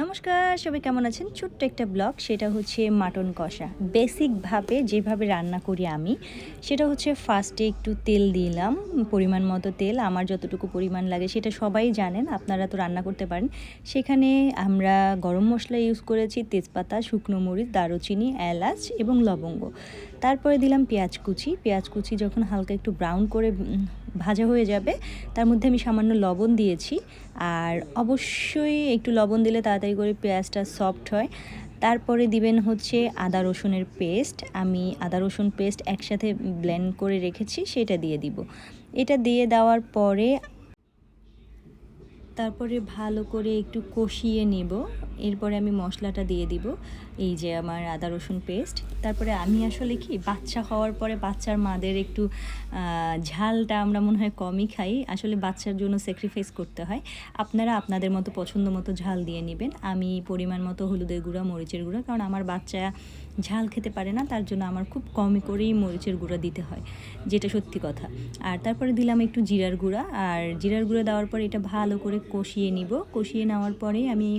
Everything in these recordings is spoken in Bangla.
নমস্কার, সবাই কেমন আছেন? ছোট্ট একটা ব্লগ, সেটা হচ্ছে মাটন কষা। বেসিকভাবে যেভাবে রান্না করি আমি, সেটা হচ্ছে ফার্স্টে একটু তেল দিলাম পরিমাণ মতো তেল, আমার যতটুকু পরিমাণ লাগে সেটা সবাই জানেন, আপনারা তো রান্না করতে পারেন। সেখানে আমরা গরম মশলা ইউজ করেছি তেজপাতা, শুকনো মরিচ, দারুচিনি, এলাচ এবং লবঙ্গ। তারপরে দিলাম পেঁয়াজ কুচি। পেঁয়াজ কুচি যখন হালকা একটু ব্রাউন করে ভাজা হয়ে যাবে, তার মধ্যে আমি সামান্য লবণ দিয়েছি। আর অবশ্যই একটু লবণ দিলে তাড়াতাড়ি করে পেঁয়াজটা সফট হয়। তারপরে দিবেন হচ্ছে আদা রসুনের পেস্ট আমি আদা রসুন পেস্ট একসাথে ব্লেন্ড করে রেখেছি, সেটা দিয়ে দিব। এটা দিয়ে দেওয়ার পরে, তারপরে ভালো করে একটু কষিয়ে নেব। এরপরে আমি মশলাটা দিয়ে দিব, এই যে আমার আদা রসুন পেস্ট তারপরে আমি আসলে কি, বাচ্চা হওয়ার পরে বাচ্চার মাদের একটু ঝালটা আমরা মনে হয় কমই খাই। আসলে বাচ্চার জন্য স্যাক্রিফাইস করতে হয়। আপনারা আপনাদের মতো পছন্দ মতো ঝাল দিয়ে নেবেন। আমি পরিমাণ মতো হলুদের গুঁড়া, মরিচের গুঁড়া, কারণ আমার বাচ্চা ঝাল খেতে পারে না, তার জন্য আমার খুব কমই করেই মরিচের গুঁড়া দিতে হয়, যেটা সত্যি কথা। আর তারপরে দিলাম একটু জিরার গুঁড়া। আর জিরার গুঁড়া দেওয়ার পরে এটা ভালো করে কষিয়ে নিব। কষিয়ে নেওয়ার পরে আমি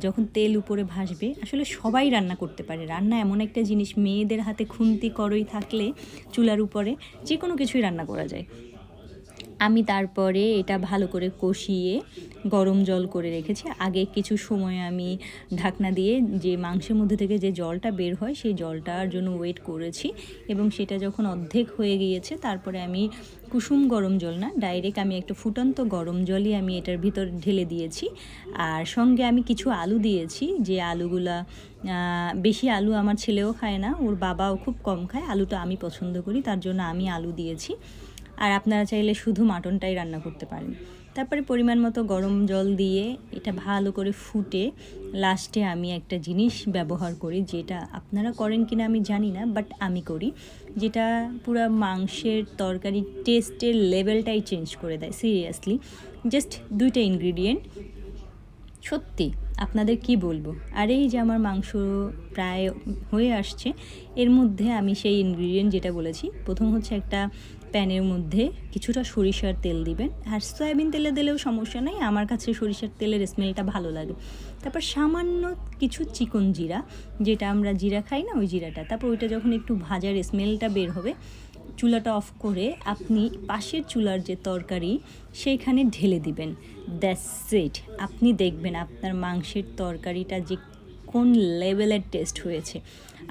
যখন তেল উপরে ভাসবে, আসলে সবাই রান্না করতে পারে। রান্না এমন একটা জিনিস, মেয়েদের হাতে খুন্তি, করই থাকলে চুলার উপরে যে কোনো কিছুই রান্না করা যায়। আমি তারপরে এটা ভালো করে কষিয়ে গরম জল করে রেখেছি। আগে কিছু সময় আমি ঢাকনা দিয়ে যে মাংসের মধ্যে থেকে যে জলটা বের হয়, সেই জলটার জন্য ওয়েট করেছি এবং সেটা যখন অর্ধেক হয়ে গিয়েছে, তারপরে আমি কুসুম গরম জল না ডাইরেক্ট আমি একটা ফুটন্ত গরম জলই আমি এটার ভিতর ঢেলে দিয়েছি। আর সঙ্গে আমি কিছু আলু দিয়েছি, যে আলুগুলা বেশি আলু আমার ছেলেও খায় না, ওর বাবাও খুব কম খায়, আলুটা আমি পছন্দ করি, তার জন্য আমি আলু দিয়েছি। আর আপনারা চাইলে শুধু মাটনটাই রান্না করতে পারেন। তারপরে পরিমাণ মতো গরম জল দিয়ে এটা ভালো করে ফুটে লাস্টে আমি একটা জিনিস ব্যবহার করি, যেটা আপনারা করেন কিনা আমি জানি না বাট আমি করি। যেটা পুরো মাংসের তরকারি টেস্টের লেভেলটাই চেঞ্জ করে দেয় সিরিয়াসলি জাস্ট দুইটা ইনগ্রিডিয়েন্ট সত্যি। আপনাদের কি বলব? আর এই যে আমার মাংস প্রায় হয়ে আসছে, এর মধ্যে আমি সেই ইনগ্রিডিয়েন্ট যেটা বলেছি, প্রথম হচ্ছে একটা প্যানের মধ্যে কিছুটা সরিষার তেল দিবেন। আর সয়াবিন তেলে দিলেও সমস্যা নেই, আমার কাছে সরিষার তেলের স্মেলটা ভালো লাগে। তারপর সামান্য কিছু চিকন জিরা, যেটা আমরা জিরা খাই না, ওই জিরাটা। তারপর ওইটা যখন একটু ভাজার স্মেলটা বের হবে চুলাটা অফ করে আপনি পাশের চুলার যে তরকারি, সেইখানে ঢেলে দিবেন। That's it. আপনি দেখবেন আপনার মাংসের তরকারিটা যে কোন লেভেলের টেস্ট হয়েছে।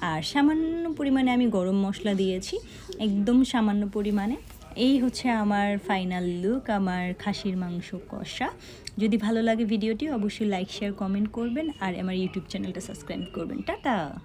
আর সামান্য পরিমাণে আমি গরম মশলা দিয়েছি, একদম সামান্য পরিমাণে। এই হচ্ছে আমার ফাইনাল লুক, আমার খাসির মাংস কষা। যদি ভালো লাগে ভিডিওটি, অবশ্যই লাইক, শেয়ার, কমেন্ট করবেন, আর আমার ইউটিউব চ্যানেলটা সাবস্ক্রাইব করবেন। টাটা!